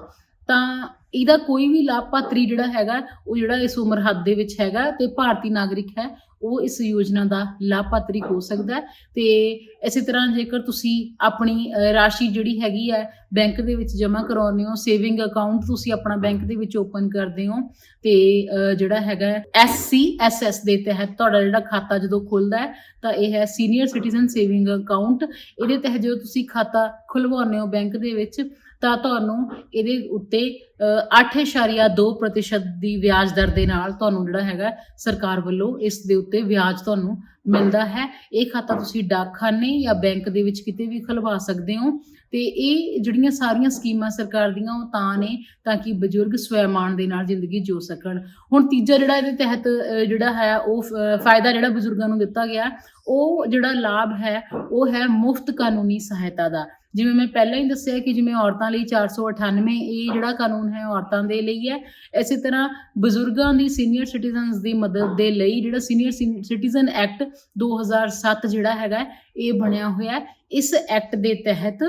ਤਾਂ ਇਹਦਾ ਕੋਈ ਵੀ ਲਾਭਪਾਤਰੀ ਜਿਹੜਾ ਹੈਗਾ, ਉਹ ਜਿਹੜਾ ਇਸ ਉਮਰ ਹੱਦ ਦੇ ਵਿੱਚ ਹੈਗਾ ਤੇ ਭਾਰਤੀ ਨਾਗਰਿਕ ਹੈ, ਉਹ ਇਸ ਯੋਜਨਾ ਦਾ ਲਾਭਪਾਤਰੀ ਹੋ ਸਕਦਾ ਹੈ। ਤੇ ਇਸੇ ਤਰ੍ਹਾਂ ਜੇਕਰ ਤੁਸੀਂ ਆਪਣੀ ਰਾਸ਼ੀ ਜਿਹੜੀ ਹੈਗੀ ਹੈ, ਬੈਂਕ ਦੇ ਵਿੱਚ ਜਮ੍ਹਾਂ ਕਰਾਉਂਦੇ ਹੋ, ਸੇਵਿੰਗ ਅਕਾਊਂਟ ਤੁਸੀਂ ਆਪਣਾ ਬੈਂਕ ਦੇ ਵਿੱਚ ਓਪਨ ਕਰਦੇ ਹੋ ਤੇ ਜਿਹੜਾ ਹੈਗਾ SCSS ਦੇ ਤਹਿਤ ਤੁਹਾਡਾ ਜਿਹੜਾ ਖਾਤਾ ਜਦੋਂ ਖੁੱਲਦਾ ਹੈ, ਤਾਂ ਇਹ ਹੈ ਸੀਨੀਅਰ ਸਿਟੀਜ਼ਨ ਸੇਵਿੰਗ ਅਕਾਊਂਟ। ਇਹਦੇ ਤਹਿਤ ਜਦੋਂ ਤੁਸੀਂ ਖਾਤਾ ਖੁਲਵਾਉਂਦੇ ਹੋ ਬੈਂਕ ਦੇ ਵਿੱਚ ਤਾਂ ਤੁਹਾਨੂੰ ਇਹਦੇ ਉੱਤੇ ਅ, 8.2% ਦੀ ਵਿਆਜ ਦਰ ਦੇ ਨਾਲ ਤੁਹਾਨੂੰ ਜਿਹੜਾ ਹੈਗਾ ਸਰਕਾਰ ਵੱਲੋਂ ਇਸ ਦੇ ਉੱਤੇ ਵਿਆਜ ਤੁਹਾਨੂੰ ਮਿਲਦਾ ਹੈ। ਇਹ ਖਾਤਾ ਤੁਸੀਂ ਡਾਕਖਾਨੇ ਜਾਂ ਬੈਂਕ ਦੇ ਵਿੱਚ ਕਿਤੇ ਵੀ ਖੁਲਵਾ ਸਕਦੇ ਹੋ। ਤੇ ਇਹ ਜਿਹੜੀਆਂ ਸਾਰੀਆਂ ਸਕੀਮਾਂ ਸਰਕਾਰ ਦੀਆਂ ਉਹ ਤਾਂ ਨੇ ਤਾਂ ਕਿ ਬਜ਼ੁਰਗ ਸਵੈਮਾਨ ਦੇ ਨਾਲ ਜ਼ਿੰਦਗੀ ਜੋ ਸਕਣ। ਹੁਣ ਤੀਜਾ ਜਿਹੜਾ ਇਹਦੇ ਤਹਿਤ ਜਿਹੜਾ ਹੈ, ਉਹ ਫਾਇਦਾ ਜਿਹੜਾ ਬਜ਼ੁਰਗਾਂ ਨੂੰ ਦਿੱਤਾ ਗਿਆ, ਉਹ ਜਿਹੜਾ ਲਾਭ ਹੈ, ਉਹ ਹੈ ਮੁਫਤ ਕਾਨੂੰਨੀ ਸਹਾਇਤਾ ਦਾ। ਜਿਵੇਂ ਮੈਂ ਪਹਿਲਾਂ ਹੀ ਦੱਸਿਆ ਕਿ ਜਿਵੇਂ ਔਰਤਾਂ ਲਈ 498 ਇਹ ਜਿਹੜਾ ਕਾਨੂੰਨ ਹੈ ਔਰਤਾਂ ਦੇ ਲਈ ਹੈ। ਇਸੇ ਤਰ੍ਹਾਂ ਬਜ਼ੁਰਗਾਂ ਦੀ ਸੀਨੀਅਰ ਸਿਟੀਜ਼ਨਸ ਦੀ ਮਦਦ ਦੇ ਲਈ ਜਿਹੜਾ ਸੀਨੀਅਰ ਸਿਟੀਜ਼ਨ ਐਕਟ 2007 ਜਿਹੜਾ ਹੈਗਾ, ਇਹ ਬਣਿਆ ਹੋਇਆ ਇਸ ਐਕਟ ਦੇ ਤਹਿਤ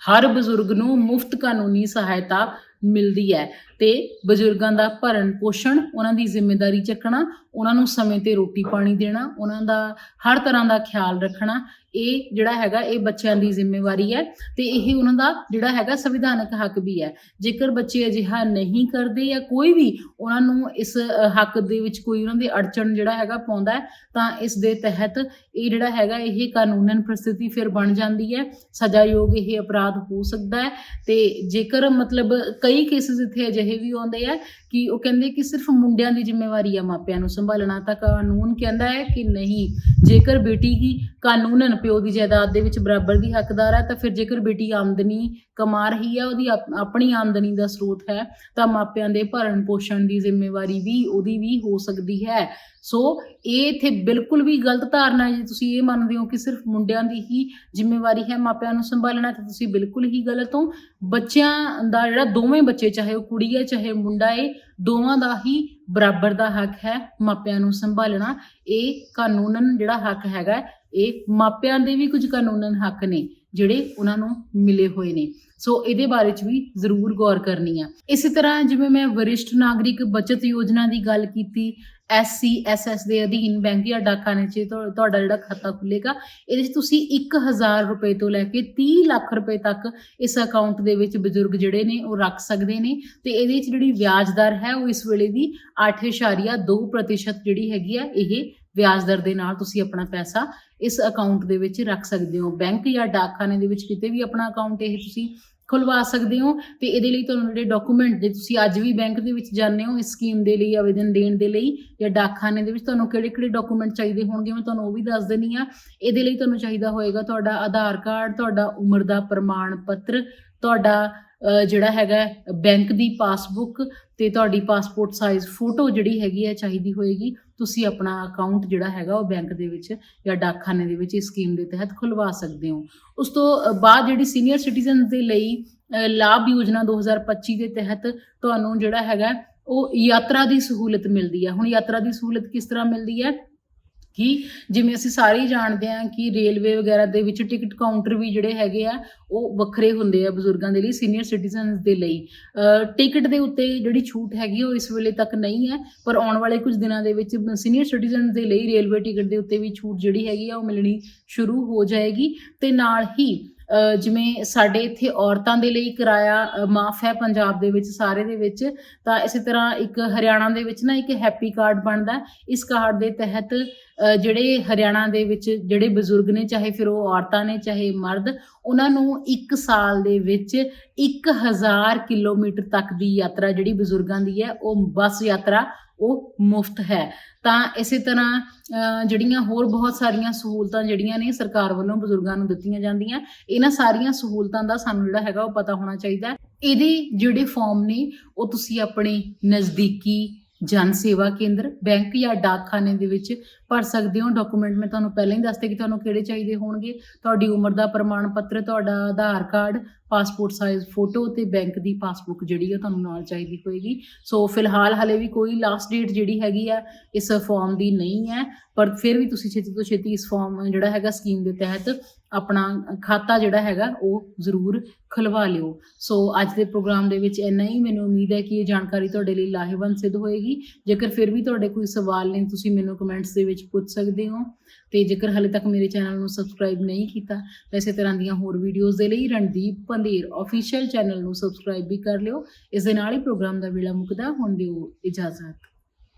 ਹਰ ਬਜ਼ੁਰਗ ਨੂੰ ਮੁਫਤ ਕਾਨੂੰਨੀ ਸਹਾਇਤਾ ਮਿਲਦੀ ਹੈ। ਤੇ ਬਜ਼ੁਰਗਾਂ ਦਾ ਭਰਨ ਪੋਸ਼ਣ, ਉਹਨਾਂ ਦੀ ਜ਼ਿੰਮੇਵਾਰੀ ਚੱਕਣਾ, ਉਹਨਾਂ ਨੂੰ ਸਮੇਂ ਤੇ ਰੋਟੀ ਪਾਣੀ ਦੇਣਾ, ਉਹਨਾਂ ਦਾ ਹਰ ਤਰ੍ਹਾਂ ਦਾ ਖਿਆਲ ਰੱਖਣਾ, ਇਹ ਜਿਹੜਾ ਹੈਗਾ ਇਹ ਬੱਚਿਆਂ ਦੀ ਜ਼ਿੰਮੇਵਾਰੀ ਹੈ ਤੇ ਇਹ ਉਹਨਾਂ ਦਾ ਜਿਹੜਾ ਹੈਗਾ ਸੰਵਿਧਾਨਕ ਹੱਕ ਵੀ ਹੈ। ਜੇਕਰ ਬੱਚੇ ਅਜਿਹਾ ਨਹੀਂ ਕਰਦੇ ਜਾਂ ਕੋਈ ਵੀ ਉਹਨਾਂ ਨੂੰ ਇਸ ਹੱਕ ਦੇ ਵਿੱਚ ਕੋਈ ਉਹਨਾਂ ਦੇ ਅੜਚਣ ਜਿਹੜਾ ਹੈਗਾ ਪਾਉਂਦਾ ਤਾਂ ਇਸ ਦੇ ਤਹਿਤ ਇਹ ਜਿਹੜਾ ਹੈਗਾ ਇਹ ਕਾਨੂੰਨਨ ਪ੍ਰਸਥਿਤੀ ਫਿਰ ਬਣ ਜਾਂਦੀ ਹੈ। ਸਜ਼ਾਯੋਗ ਇਹ ਅਪਰਾਧ ਹੋ ਸਕਦਾ ਹੈ ਤੇ ਜੇਕਰ ਮਤਲਬ ਕਈ ਕੇਸਿਸ ਇੱਥੇ ਅਜਿਹੇ ਵੀ ਆਉਂਦੇ ਆ ਕਿ ਉਹ ਕਹਿੰਦੇ ਕਿ ਸਿਰਫ ਮੁੰਡਿਆਂ ਦੀ ਜ਼ਿੰਮੇਵਾਰੀ ਆ ਮਾਪਿਆਂ ਨੂੰ ਸੰਭਾਲਣਾ, ਤਾਂ ਕਾਨੂੰਨ ਕਹਿੰਦਾ ਹੈ ਕਿ ਨਹੀਂ। ਜੇਕਰ ਬੇਟੀ ਦੀ ਕਾਨੂੰਨਨ ਪਿਓ ਦੀ ਜਾਇਦਾਦ ਦੇ ਵਿੱਚ ਬਰਾਬਰ ਦੀ ਹੱਕਦਾਰ ਹੈ ਤਾਂ ਫਿਰ ਜੇਕਰ ਬੇਟੀ ਆਮਦਨੀ ਕਮਾ ਰਹੀ ਹੈ ਉਹਦੀ ਆਪਣੀ ਆਮਦਨੀ ਦਾ ਸਰੋਤ ਹੈ, ਤਾਂ ਮਾਪਿਆਂ ਦੇ ਭਰਨ ਪੋਸ਼ਣ ਦੀ ਜ਼ਿੰਮੇਵਾਰੀ ਵੀ ਉਹਦੀ ਵੀ ਹੋ ਸਕਦੀ ਹੈ। ਸੋ ਇਹ ਇੱਥੇ ਬਿਲਕੁਲ ਵੀ ਗਲਤ ਧਾਰਨਾ ਹੈ। ਜੇ ਤੁਸੀਂ ਇਹ ਮੰਨਦੇ ਹੋ ਕਿ ਸਿਰਫ ਮੁੰਡਿਆਂ ਦੀ ਹੀ ਜ਼ਿੰਮੇਵਾਰੀ ਹੈ ਮਾਪਿਆਂ ਨੂੰ ਸੰਭਾਲਣਾ, ਤਾਂ ਤੁਸੀਂ ਬਿਲਕੁਲ ਹੀ ਗਲਤ ਹੋ। ਬੱਚਿਆਂ ਦਾ ਜਿਹੜਾ ਦੋਵੇਂ ਬੱਚੇ, ਚਾਹੇ ਉਹ ਕੁੜੀ ਹੈ, ਚਾਹੇ ਮੁੰਡਾ ਹੈ ਦੋਵਾਂ ਦਾ ਹੀ ਬਰਾਬਰ ਦਾ ਹੱਕ ਹੈ ਮਾਪਿਆਂ ਨੂੰ ਸੰਭਾਲਣਾ। ਇਹ ਕਾਨੂੰਨਨ ਜਿਹੜਾ ਹੱਕ ਹੈਗਾ, ਇਹ ਮਾਪਿਆਂ ਦੇ ਵੀ ਕੁਝ ਕਾਨੂੰਨਨ ਹੱਕ ਨੇ, ਜਿਹੜੇ ਉਹਨਾਂ ਨੂੰ ਮਿਲੇ ਹੋਏ ਨੇ। ਸੋ ਇਹਦੇ ਬਾਰੇ ਚ ਵੀ ਜ਼ਰੂਰ ਗੌਰ ਕਰਨੀ ਆ। ਇਸੇ ਤਰ੍ਹਾਂ ਜਿਵੇਂ ਮੈਂ ਵਰਿਸ਼ਠ ਨਾਗਰਿਕ ਬਚਤ ਯੋਜਨਾ ਦੀ ਗੱਲ ਕੀਤੀ SCSS ਦੇ ਅਧੀਨ ਬੈਂਕ ਜਾਂ ਡਾਕਖਾਨੇ 'ਚ ਤੁਹਾਡਾ ਜਿਹੜਾ ਖਾਤਾ ਖੁੱਲੇਗਾ, ਇਹਦੇ 'ਚ ਤੁਸੀਂ 1000 ਰੁਪਏ ਤੋਂ ਲੈ ਕੇ 30 ਲੱਖ ਰੁਪਏ ਤੱਕ ਇਸ ਅਕਾਊਂਟ ਦੇ ਵਿੱਚ ਬਜ਼ੁਰਗ ਜਿਹੜੇ ਨੇ ਉਹ ਰੱਖ ਸਕਦੇ ਨੇ ਤੇ ਇਹਦੇ 'ਚ ਜਿਹੜੀ ਵਿਆਜ ਦਰ ਹੈ ਉਹ ਇਸ ਵੇਲੇ ਦੀ 8.2% ਜਿਹੜੀ ਹੈਗੀ ਆ, ਇਹ ਵਿਆਜ ਦਰ ਦੇ ਨਾਲ ਤੁਸੀਂ ਆਪਣਾ ਪੈਸਾ ਇਸ ਅਕਾਊਂਟ ਦੇ ਵਿੱਚ ਰੱਖ ਸਕਦੇ ਹੋ। ਬੈਂਕ ਜਾਂ ਡਾਕਖਾਨੇ ਦੇ ਵਿੱਚ ਕਿਤੇ ਵੀ ਆਪਣਾ ਅਕਾਊਂਟ ਇਹ ਤੁਸੀਂ ਖੁਲਵਾ ਸਕਦੇ ਹੋ ਤੇ ਇਹਦੇ ਲਈ ਤੁਹਾਨੂੰ ਜਿਹੜੇ ਡਾਕੂਮੈਂਟ ਜੇ ਤੁਸੀਂ ਅੱਜ ਵੀ ਬੈਂਕ ਦੇ ਵਿੱਚ ਜਾਂਦੇ ਹੋ, ਇਸ ਸਕੀਮ ਦੇ ਲਈ, ਆਵੇਦਨ ਦੇਣ ਦੇ ਲਈ ਜਾਂ ਡਾਕਖਾਨੇ ਦੇ ਵਿੱਚ ਤੁਹਾਨੂੰ ਕਿਹੜੇ ਕਿਹੜੇ ਡਾਕੂਮੈਂਟ ਚਾਹੀਦੇ ਹੋਣਗੇ ਮੈਂ ਤੁਹਾਨੂੰ ਉਹ ਵੀ ਦੱਸ ਦਿੰਨੀ ਆ ਇਹਦੇ ਲਈ ਤੁਹਾਨੂੰ ਚਾਹੀਦਾ ਹੋਏਗਾ ਤੁਹਾਡਾ ਆਧਾਰ ਕਾਰਡ, ਤੁਹਾਡਾ ਉਮਰ ਦਾ ਪ੍ਰਮਾਣ ਪੱਤਰ, ਤੁਹਾਡਾ ਜਿਹੜਾ ਹੈਗਾ ਬੈਂਕ ਦੀ ਪਾਸਬੁੱਕ ਤੇ ਤੁਹਾਡੀ ਪਾਸਪੋਰਟ ਸਾਈਜ਼ ਫੋਟੋ ਜਿਹੜੀ ਹੈਗੀ ਹੈ, ਚਾਹੀਦੀ ਹੋਏਗੀ। ਤੁਸੀਂ ਆਪਣਾ ਅਕਾਊਂਟ ਜਿਹੜਾ ਹੈਗਾ ਉਹ ਬੈਂਕ ਦੇ ਵਿੱਚ ਜਾਂ ਡਾਕਖਾਨੇ ਦੇ ਵਿੱਚ ਇਸ ਸਕੀਮ ਦੇ ਤਹਿਤ ਖੁਲਵਾ ਸਕਦੇ ਹੋ। ਉਸ ਤੋਂ ਬਾਅਦ ਜਿਹੜੀ ਸੀਨੀਅਰ ਸਿਟੀਜ਼ਨ ਦੇ ਲਈ ਲਾਭ ਯੋਜਨਾ 2025 ਦੇ ਤਹਿਤ ਤੁਹਾਨੂੰ ਜਿਹੜਾ ਹੈਗਾ ਉਹ ਯਾਤਰਾ ਦੀ ਸਹੂਲਤ ਮਿਲਦੀ ਹੈ। ਹੁਣ ਯਾਤਰਾ ਦੀ ਸਹੂਲਤ ਕਿਸ ਤਰ੍ਹਾਂ ਮਿਲਦੀ ਹੈ? ਕਿ ਜਿਵੇਂ ਅਸੀਂ ਸਾਰੇ ਹੀ ਜਾਣਦੇ ਹਾਂ ਕਿ ਰੇਲਵੇ ਵਗੈਰਾ ਦੇ ਵਿੱਚ ਟਿਕਟ ਕਾਊਂਟਰ ਵੀ ਜਿਹੜੇ ਹੈਗੇ ਆ, ਉਹ ਵੱਖਰੇ ਹੁੰਦੇ ਆ ਬਜ਼ੁਰਗਾਂ ਦੇ ਲਈ ਸੀਨੀਅਰ ਸਿਟੀਜ਼ਨਸ ਦੇ ਲਈ। ਟਿਕਟ ਦੇ ਉੱਤੇ ਜਿਹੜੀ ਛੂਟ ਹੈਗੀ ਉਹ ਇਸ ਵੇਲੇ ਤੱਕ ਨਹੀਂ ਹੈ, ਪਰ ਆਉਣ ਵਾਲੇ ਕੁਝ ਦਿਨਾਂ ਦੇ ਵਿੱਚ ਸੀਨੀਅਰ ਸਿਟੀਜ਼ਨਸ ਦੇ ਲਈ ਰੇਲਵੇ ਟਿਕਟ ਦੇ ਉੱਤੇ ਵੀ ਛੂਟ ਜਿਹੜੀ ਹੈਗੀ ਆ, ਉਹ ਮਿਲਣੀ ਸ਼ੁਰੂ ਹੋ ਜਾਏਗੀ ਤੇ ਨਾਲ ਹੀ ਜਿਵੇਂ ਸਾਡੇ ਇੱਥੇ ਔਰਤਾਂ ਦੇ ਲਈ ਕਿਰਾਇਆ ਮਾਫ ਹੈ ਪੰਜਾਬ ਦੇ ਵਿੱਚ, ਸਾਰੇ ਦੇ ਵਿੱਚ, ਤਾਂ ਇਸੇ ਤਰ੍ਹਾਂ ਇੱਕ ਹਰਿਆਣਾ ਦੇ ਵਿੱਚ ਨਾ ਇੱਕ ਹੈਪੀ ਕਾਰਡ ਬਣਦਾ ਇਸ ਕਾਰਡ ਦੇ ਤਹਿਤ ਜਿਹੜੇ ਹਰਿਆਣਾ ਦੇ ਵਿੱਚ ਜਿਹੜੇ ਬਜ਼ੁਰਗ ਨੇ, ਚਾਹੇ ਫਿਰ ਉਹ ਔਰਤਾਂ ਨੇ, ਚਾਹੇ ਮਰਦ, ਉਹਨਾਂ ਨੂੰ 1 ਸਾਲ ਦੇ ਵਿੱਚ 1000 ਕਿਲੋਮੀਟਰ ਤੱਕ ਦੀ ਯਾਤਰਾ ਜਿਹੜੀ ਬਜ਼ੁਰਗਾਂ ਦੀ ਹੈ, ਉਹ ਬੱਸ ਯਾਤਰਾ ਉਹ ਮੁਫਤ ਹੈ। ਤਾਂ ਇਸੇ ਤਰ੍ਹਾਂ ਜਿਹੜੀਆਂ ਹੋਰ ਬਹੁਤ ਸਾਰੀਆਂ ਸਹੂਲਤਾਂ ਜਿਹੜੀਆਂ ਨੇ ਸਰਕਾਰ ਵੱਲੋਂ ਬਜ਼ੁਰਗਾਂ ਨੂੰ ਦਿੱਤੀਆਂ ਜਾਂਦੀਆਂ, ਇਹਨਾਂ ਸਾਰੀਆਂ ਸਹੂਲਤਾਂ ਦਾ ਸਾਨੂੰ ਜਿਹੜਾ ਹੈਗਾ ਉਹ ਪਤਾ ਹੋਣਾ ਚਾਹੀਦਾ ਇਹਦੇ ਜਿਹੜੇ ਫਾਰਮ ਨੇ, ਉਹ ਤੁਸੀਂ ਆਪਣੇ ਨਜ਼ਦੀਕੀ ਜਨ ਸੇਵਾ ਕੇਂਦਰ, ਬੈਂਕ ਜਾਂ ਡਾਕਖਾਨੇ ਦੇ ਵਿੱਚ ਭਰ ਸਕਦੇ ਹੋ। ਡਾਕੂਮੈਂਟ ਮੈਂ ਤੁਹਾਨੂੰ ਪਹਿਲਾਂ ਹੀ ਦੱਸਦੇ ਕਿ ਤੁਹਾਨੂੰ ਕਿਹੜੇ ਚਾਹੀਦੇ ਹੋਣਗੇ। ਤੁਹਾਡੀ ਉਮਰ ਦਾ ਪ੍ਰਮਾਣ ਪੱਤਰ, ਤੁਹਾਡਾ Aadhaar card, passport size photo ਤੇ ਬੈਂਕ ਦੀ ਪਾਸਬੁੱਕ ਜਿਹੜੀ ਆ ਤੁਹਾਨੂੰ ਨਾਲ ਚਾਹੀਦੀ ਹੋਏਗੀ। ਸੋ ਫਿਲਹਾਲ ਹਲੇ ਵੀ ਕੋਈ ਲਾਸਟ ਡੇਟ ਜਿਹੜੀ ਹੈਗੀ ਆ, ਇਸ ਫਾਰਮ ਦੀ ਨਹੀਂ ਹੈ। ਪਰ ਫਿਰ ਵੀ ਤੁਸੀਂ ਛੇਤੀ ਤੋਂ ਛੇਤੀ ਇਸ ਫਾਰਮ ਜਿਹੜਾ ਹੈਗਾ ਸਕੀਮ ਦੇ ਤਹਿਤ ਆਪਣਾ ਖਾਤਾ ਜਿਹੜਾ ਹੈਗਾ, ਉਹ ਜ਼ਰੂਰ ਖੁਲਵਾ ਲਿਓ। ਸੋ ਅੱਜ ਦੇ ਪ੍ਰੋਗਰਾਮ ਦੇ ਵਿੱਚ ਇੰਨਾ ਹੀ। ਮੈਨੂੰ ਉਮੀਦ ਹੈ ਕਿ ਇਹ ਜਾਣਕਾਰੀ ਤੁਹਾਡੇ ਲਈ ਲਾਹੇਵੰਦ ਸਿੱਧ ਹੋਏਗੀ। ਜੇਕਰ ਫਿਰ ਵੀ ਤੁਹਾਡੇ ਕੋਈ ਸਵਾਲ ਨੇ, ਤੁਸੀਂ ਮੈਨੂੰ ਕਮੈਂਟਸ ਦੇ ਵਿੱਚ ਪੁੱਛ ਸਕਦੇ ਹੋ। ਤੇ ਜੇਕਰ ਹਾਲੇ ਤੱਕ ਮੇਰੇ ਚੈਨਲ ਨੂੰ ਸਬਸਕ੍ਰਾਈਬ ਨਹੀਂ ਕੀਤਾ ਤਾਂ ਇਸੇ ਤਰ੍ਹਾਂ ਦੀਆਂ ਹੋਰ ਵੀਡੀਓਜ਼ ਦੇ ਲਈ ਰਣਦੀਪ ਪੰਦੇਰ ਅਫੀਸ਼ੀਅਲ ਚੈਨਲ ਨੂੰ ਸਬਸਕ੍ਰਾਈਬ ਵੀ ਕਰ ਲਿਓ। ਇਸ ਦੇ ਨਾਲ ਹੀ ਪ੍ਰੋਗਰਾਮ ਦਾ ਵੇਲਾ ਮੁਕਦਾ। ਹੁਣ ਦਿਓ ਇਜਾਜ਼ਤ।